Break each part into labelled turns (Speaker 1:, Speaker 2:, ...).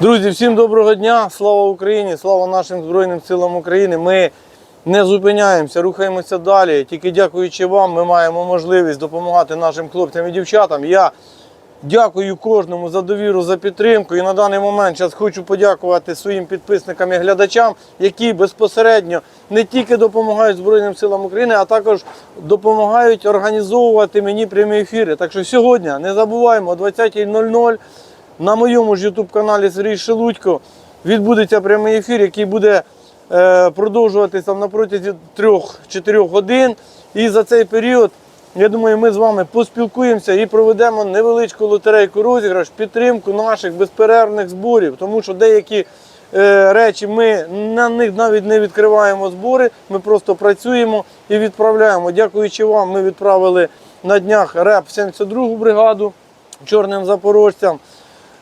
Speaker 1: Друзі, всім доброго дня! Слава Україні! Слава нашим Збройним силам України! Ми не зупиняємося, рухаємося далі. Тільки дякуючи вам, ми маємо можливість допомагати нашим хлопцям і дівчатам. Я дякую кожному за довіру, за підтримку. І на даний момент зараз хочу подякувати своїм підписникам і глядачам, які безпосередньо не тільки допомагають Збройним силам України, а також допомагають організовувати мені прямі ефіри. Так що сьогодні не забуваємо о 20.00 на моєму ж YouTube каналі Сергій Шелудько відбудеться прямий ефір, який буде е, продовжуватися на протязі 3-4 годин. І за цей період, я думаю, ми з вами поспілкуємося і проведемо невеличку лотерейку розіграш, підтримку наших безперервних зборів, тому що деякі е, речі ми на них навіть не відкриваємо збори, ми просто працюємо і відправляємо. Дякуючи вам, ми відправили на днях РЕП 72 бригаду чорним запорожцям.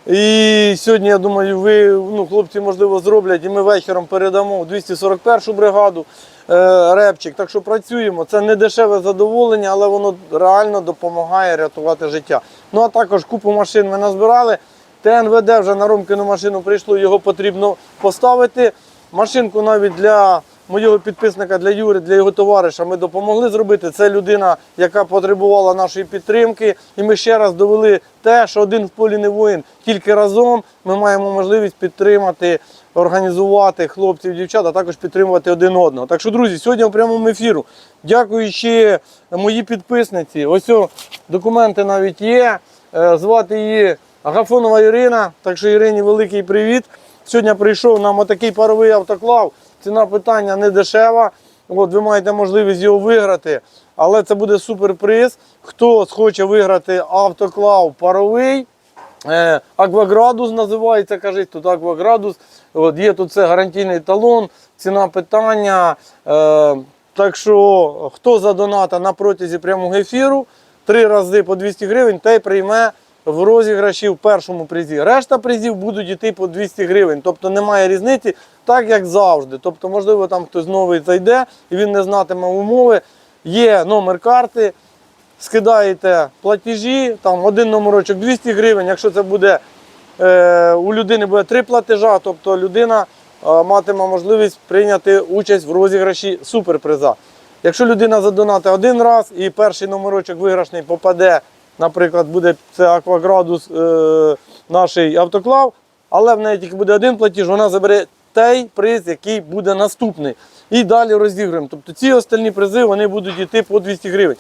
Speaker 1: І сьогодні, я думаю, ви, ну, хлопці, можливо, зроблять, і ми вечором передамо в 241 бригаду е, репчик. Так що працюємо. Це не дешеве задоволення, але воно реально допомагає рятувати життя. Ну а також купу машин ми назбирали. ТНВД вже на Ромкину машину прийшло, його потрібно поставити. Машинку навіть для моєго підписника, для Юри, для його товариша ми допомогли зробити. Це людина, яка потребувала нашої підтримки. І ми ще раз довели те, що один в полі не воїн. Тільки разом ми маємо можливість підтримати, організувати хлопців, дівчат, а також підтримувати один одного. Так що, друзі, сьогодні в прямому ефіру, дякуючи моїй підписниці, ось документи навіть є. Е, Звати її Агафонова Ірина. Так що Ірині великий привіт. Сьогодні прийшов нам отакий паровий автоклав. Ціна питання не дешева. От, ви маєте можливість його виграти, але це буде суперприз. Хто схоче виграти автоклав паровий, Е, Акваградус називається, кажуть, тут Акваградус. От є тут це гарантійний талон, ціна питання. Е, так що хто задоната на протязі прямого ефіру, три рази по 200 гривень, той прийме в розіграші в першому призі. Решта призів будуть йти по 200 гривень. Тобто немає різниці, так як завжди. Тобто, можливо, там хтось новий зайде і він не знатиме умови. Є номер карти скидаєте платежі, там один номерочок 200 гривень. Якщо це буде е, у людини буде три платежа, тобто людина е, матиме можливість прийняти участь в розіграші суперприза. Якщо людина задонатить один раз і перший номерочок виграшний попаде, наприклад, буде це акваградус е, наш автоклав, але в неї тільки буде один платіж, вона забере той приз, який буде наступний. І далі розіграємо. Тобто ці остальні призи вони будуть йти по 200 гривень.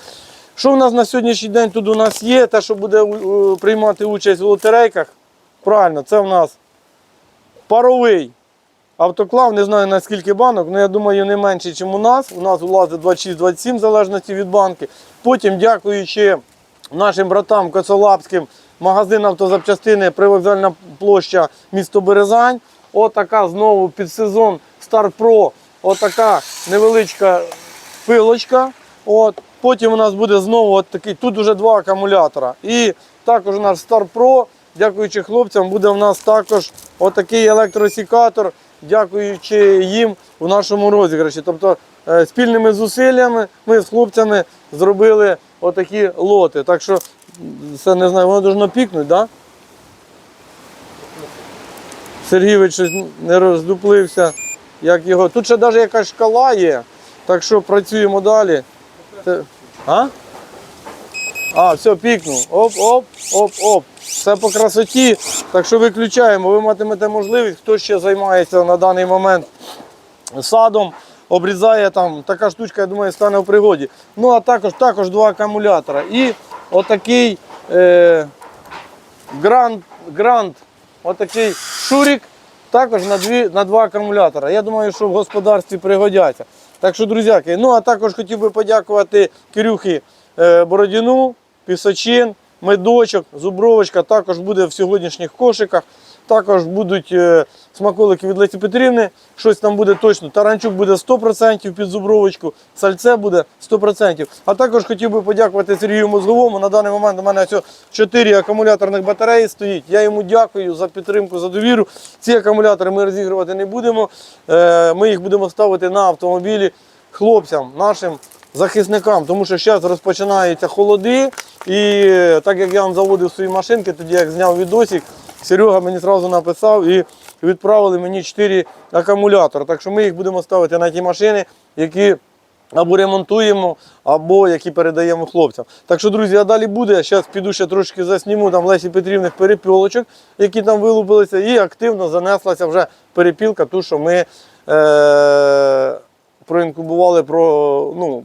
Speaker 1: Що в нас на сьогоднішній день тут у нас є? Те, що буде е, приймати участь в лотерейках. Правильно, це в нас паровий автоклав, не знаю наскільки банок, але я думаю, не менше, ніж у нас. У нас влазить 26-27 в залежності від банки. Потім, дякуючи нашим братам Коцолапським, магазин автозапчастини, привокзальна площа місто Березань. Отака знову під сезон Star отака невеличка пилочка. От. Потім у нас буде знову от такий, тут вже два акумулятора. І також наш Star Pro, дякуючи хлопцям, буде у нас також отакий електросікатор, дякуючи їм у нашому розіграші. Тобто е, спільними зусиллями ми з хлопцями зробили отакі лоти. Так що, це не знаю, воно должно пікнути, так? Да? Сергійович не роздуплився. Як його. Тут ще навіть якась шкала є. Так що працюємо далі. А? А, все, пікнув. Оп, оп, оп, оп. Все по красоті. Так що виключаємо. Ви матимете можливість, хто ще займається на даний момент садом, обрізає там, така штучка, я думаю, стане в пригоді. Ну, а також, також два акумулятора. І отакий е, гранд, гранд, отакий шурик, також на, дві, на два акумулятора. Я думаю, що в господарстві пригодяться. Так що, друзяки, ну а також хотів би подякувати Кирюхі е, Бородіну, Пісочин, медочок, зубровочка також буде в сьогоднішніх кошиках. Також будуть е, смаколики від Лесі Петрівни. Щось там буде точно. Таранчук буде 100% під зубровочку, сальце буде 100%. А також хотів би подякувати Сергію Мозговому. На даний момент у мене ось 4 акумуляторних батареї стоїть. Я йому дякую за підтримку, за довіру. Ці акумулятори ми розігрувати не будемо. Е, Ми їх будемо ставити на автомобілі хлопцям, нашим захисникам, тому що зараз розпочинаються холоди. І так як я вам заводив свої машинки, тоді як зняв відосик, Серега мені одразу написав і відправили мені 4 акумулятори. Так що ми їх будемо ставити на ті машини, які або ремонтуємо, або які передаємо хлопцям. Так що, друзі, а далі буде. Я зараз піду ще трошки засніму там Лесі Петрівних перепілочок, які там вилупилися, і активно занеслася вже перепілка, ту, що ми е- проінкубували про. ну,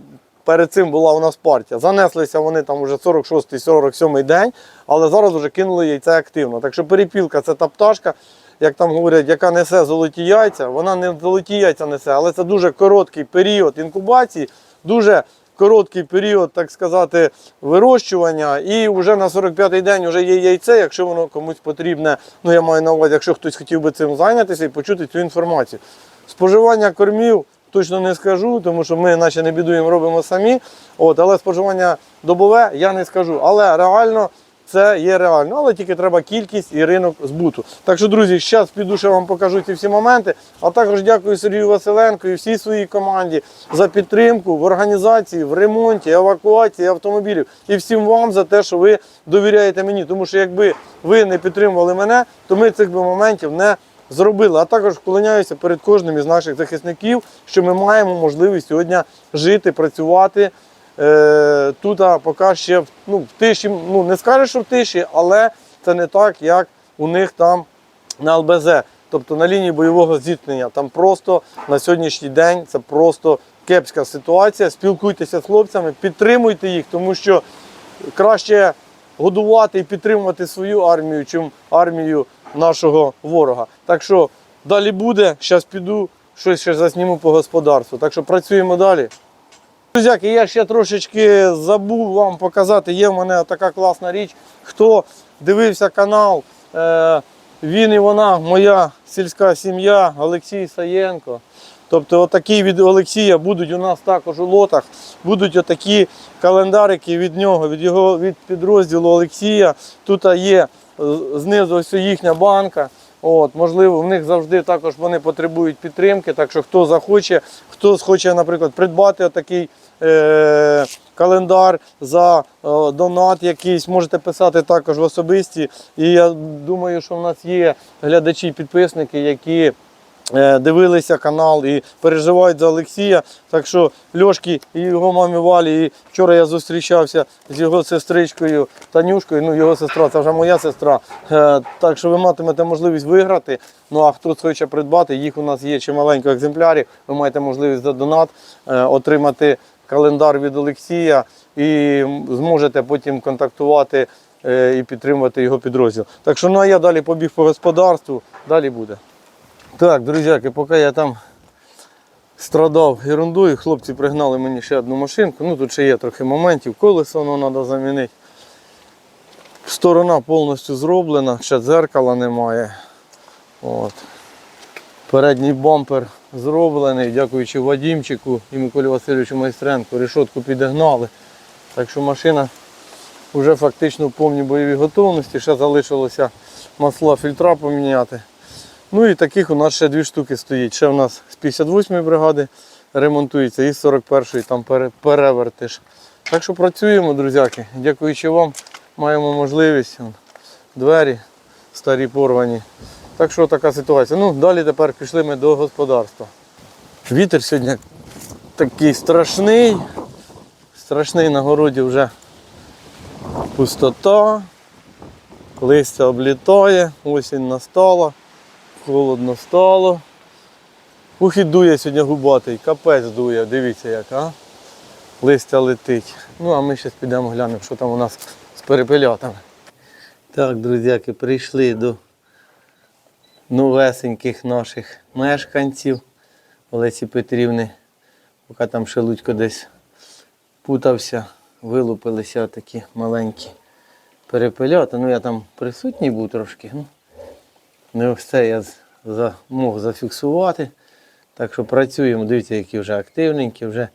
Speaker 1: Перед цим була у нас партія. Занеслися вони там вже 46-47 день, але зараз вже кинули яйця активно. Так що перепілка це та пташка, як там говорять, яка несе золоті яйця. Вона не золоті яйця несе, але це дуже короткий період інкубації, дуже короткий період, так сказати, вирощування. І вже на 45-й день вже є яйце, якщо воно комусь потрібне. Ну я маю на увазі, якщо хтось хотів би цим зайнятися і почути цю інформацію. Споживання кормів точно не скажу, тому що ми наче не бідуємо, робимо самі. От, але споживання добове я не скажу. Але реально це є реально. Але тільки треба кількість і ринок збуту. Так що, друзі, зараз піду, ще вам покажу ці всі моменти. А також дякую Сергію Василенко і всій своїй команді за підтримку в організації, в ремонті, евакуації автомобілів. І всім вам за те, що ви довіряєте мені. Тому що якби ви не підтримували мене, то ми цих би моментів не зробили. А також вклоняюся перед кожним із наших захисників, що ми маємо можливість сьогодні жити, працювати. Е, тут а, поки ще ну, в тиші, ну не скажеш, що в тиші, але це не так, як у них там на ЛБЗ, тобто на лінії бойового зіткнення. Там просто на сьогоднішній день це просто кепська ситуація. Спілкуйтеся з хлопцями, підтримуйте їх, тому що краще годувати і підтримувати свою армію, чим армію нашого ворога. Так що далі буде. Зараз піду, щось ще засніму по господарству. Так що працюємо далі. Друзяки, я ще трошечки забув вам показати. Є в мене така класна річ. Хто дивився канал, е, він і вона, моя сільська сім'я, Олексій Саєнко. Тобто отакі від Олексія будуть у нас також у лотах. Будуть отакі календарики від нього, від його від підрозділу Олексія. Тут є е, знизу ось їхня банка. От, можливо, в них завжди також вони потребують підтримки. Так що хто захоче, хто хоче, наприклад, придбати такий е- календар за е, донат якийсь, можете писати також в особисті. І я думаю, що в нас є глядачі, підписники, які. Е, Дивилися канал і переживають за Олексія. Так що Льошки і його мамі Валі. І вчора я зустрічався з його сестричкою Танюшкою. Ну, його сестра, це вже моя сестра. Е, Так що ви матимете можливість виграти. Ну а хто хоче придбати, їх у нас є чималенько екземплярів. Ви маєте можливість за донат е, отримати календар від Олексія і зможете потім контактувати і підтримувати його підрозділ. Так що ну а я далі побіг по господарству, далі буде. Так, друзяки, поки я там страдав ерундою, хлопці пригнали мені ще одну машинку. Ну тут ще є трохи моментів, колесо воно треба замінити. Сторона повністю зроблена, ще дзеркала немає. От. Передній бампер зроблений, дякуючи Вадімчику і Миколі Васильовичу Майстренку. Решетку підігнали. Так що машина вже фактично в повній бойовій готовності. Ще залишилося масла фільтра поміняти. Ну і таких у нас ще дві штуки стоїть. Ще у нас з 58-ї бригади ремонтується і з 41-ї там перевертиш. Так що працюємо, друзяки. Дякуючи вам, маємо можливість. Двері старі порвані. Так що така ситуація. Ну, далі тепер пішли ми до господарства. Вітер сьогодні такий страшний. Страшний на городі вже пустота, листя облітає, осінь настала, холодно стало. Ух і дує сьогодні губатий, капець дує, дивіться як, а? Листя летить. Ну а ми зараз підемо глянемо, що там у нас з перепелятами. Так, друзяки, прийшли до новесеньких наших мешканців Олесі Петрівни. Поки там Шелудько десь путався, вилупилися такі маленькі перепелята. Ну я там присутній був трошки. Ну, не все я мог зафіксувати. Так що працюємо, дивіться, які вже активненькі, вже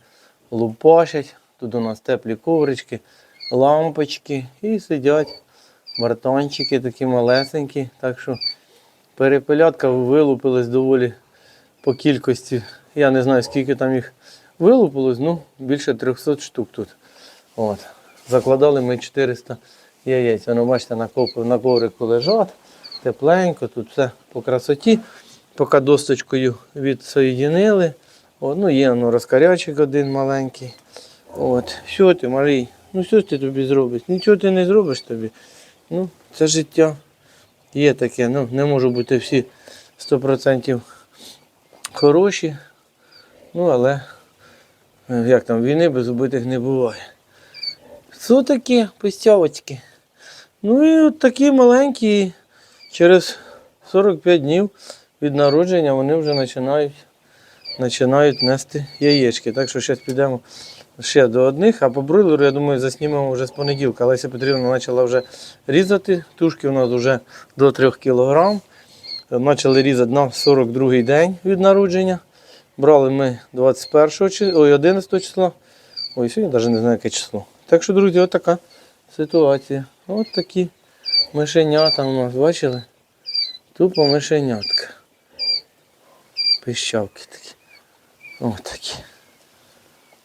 Speaker 1: лупашать. Тут у нас теплі коврички, лампочки і сидять бартончики такі малесенькі. Так що перепелятка вилупилась доволі по кількості. Я не знаю, скільки там їх вилупилось, ну більше 300 штук тут. От. Закладали ми 400 яєць. Воно, бачите, на коврику лежать. Тепленько, тут все по красоті. Поки досточкою відсоєдинили. О, ну є ну, розкарячик один маленький. От, що ти, малий? Ну що ти тобі зробиш? Нічого ти не зробиш тобі. Ну, це життя. Є таке, ну, не можуть бути всі 100% хороші. Ну, але е, як там, війни без убитих не буває. Що такі пистявочки? Ну і от такі маленькі, через 45 днів від народження вони вже починають, починають нести яєчки. Так що зараз підемо ще до одних, а по бройлеру, я думаю, заснімемо вже з понеділка. Леся Петрівна почала вже різати. Тушки у нас вже до 3 кг. Почали різати на 42-й день від народження. Брали ми 21 числа, ой, 11 числа. Ой, сьогодні навіть не знаю, яке число. Так що, друзі, от така ситуація. От такі мишенята у нас, бачили? Тупо мишенятка. Пищавки такі. Ось такі.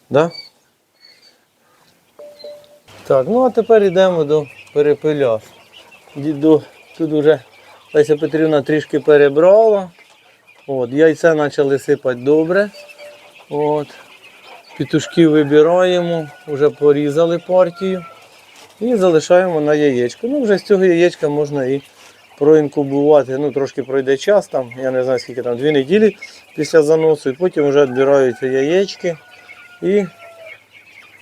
Speaker 1: Да? Так, ну а тепер йдемо до перепиля. Діду, тут вже Леся Петрівна трішки перебрала. От, яйця почали сипати добре. От. Петушків вибираємо, вже порізали партію і залишаємо на яєчко. Ну, вже з цього яєчка можна і проінкубувати. Ну, трошки пройде час, там, я не знаю скільки там, дві неділі після заносу, і потім вже відбираються яєчки. І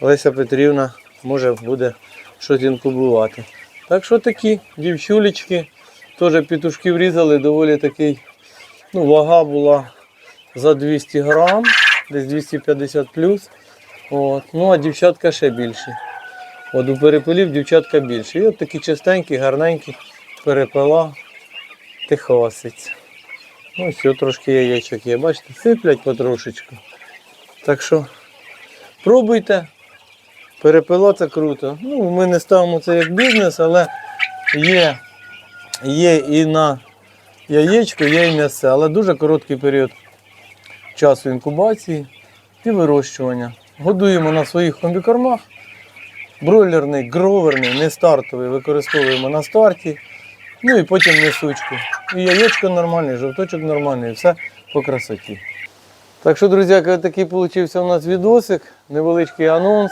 Speaker 1: Леся Петрівна може буде щось інкубувати. Так що такі дівчулечки, теж петушків різали, доволі такий, ну, вага була за 200 грам, десь 250 плюс. От. Ну а дівчатка ще більші. От у перепелів дівчатка більше. І от такі чистенькі, гарненькі перепела тихоситься. Ну, трошки яєчок є. Бачите, сиплять потрошечку. Так що пробуйте. Перепело це круто. Ну, ми не ставимо це як бізнес, але є, є і на яєчко, є і м'ясе, але дуже короткий період часу інкубації і вирощування. Годуємо на своїх комбікормах. Бройлерний, гроверний, не стартовий, використовуємо на старті. Ну і потім несучку. І яєчко нормальне, жовточок нормальний, і все по красоті. Так що, друзі, такий получився у нас відосик, невеличкий анонс.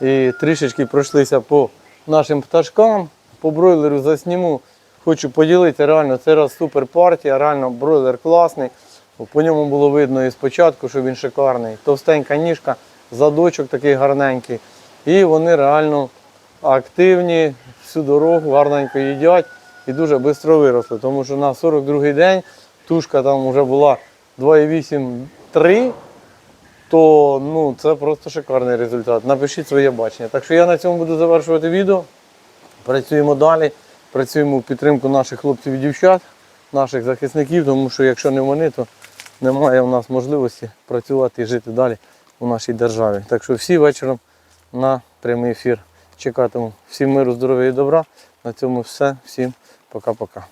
Speaker 1: І трішечки пройшлися по нашим пташкам. По бройлеру засніму. Хочу поділитися, реально це раз супер партія, реально бройлер класний. По ньому було видно і спочатку, що він шикарний. Товстенька ніжка, задочок такий гарненький. І вони реально активні, всю дорогу гарненько їдять і дуже швидко виросли. Тому що на 42-й день тушка там вже була 2,8-3, то ну, це просто шикарний результат. Напишіть своє бачення. Так що я на цьому буду завершувати відео. Працюємо далі, працюємо в підтримку наших хлопців і дівчат, наших захисників, тому що якщо не вони, то немає у нас можливості працювати і жити далі у нашій державі. Так що всі вечором на прямий ефір чекатиму. Всім миру, здоров'я і добра. На цьому все. Всім пока-пока.